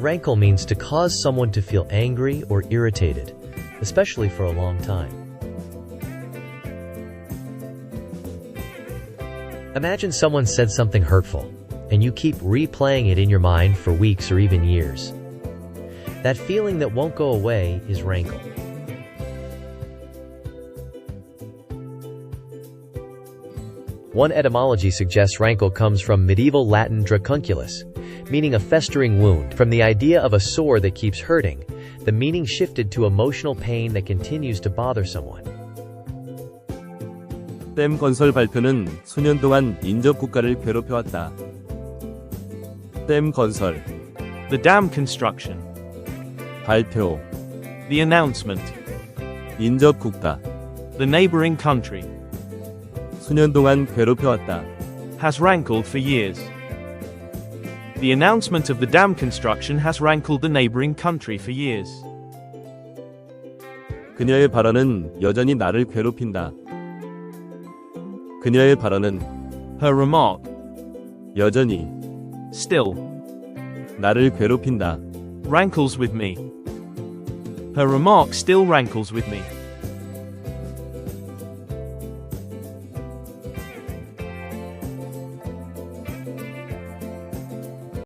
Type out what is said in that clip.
Rankle means to cause someone to feel angry or irritated, especially for a long time. Imagine someone said something hurtful, and you keep replaying it in your mind for weeks or even years. That feeling that won't go away is rankle. One etymology suggests rankle comes from medieval Latin dracunculus, meaning a festering wound. From the idea of a sore that keeps hurting, the meaning shifted to emotional pain that continues to bother someone. 댐 건설 발표는 수년 동안 인접 국가를 괴롭혀왔다. 댐 건설, The dam construction. 발표, The announcement. 인접 국가, The neighboring country. 수년 동안 괴롭혀왔다. Has rankled for years. The announcement of the dam construction has rankled the neighboring country for years. 그녀의 발언은 여전히 나를 괴롭힌다. 그녀의 발언은 Her remark. 여전히 Still. 나를 괴롭힌다. Rankles with me. Her remark still rankles with me.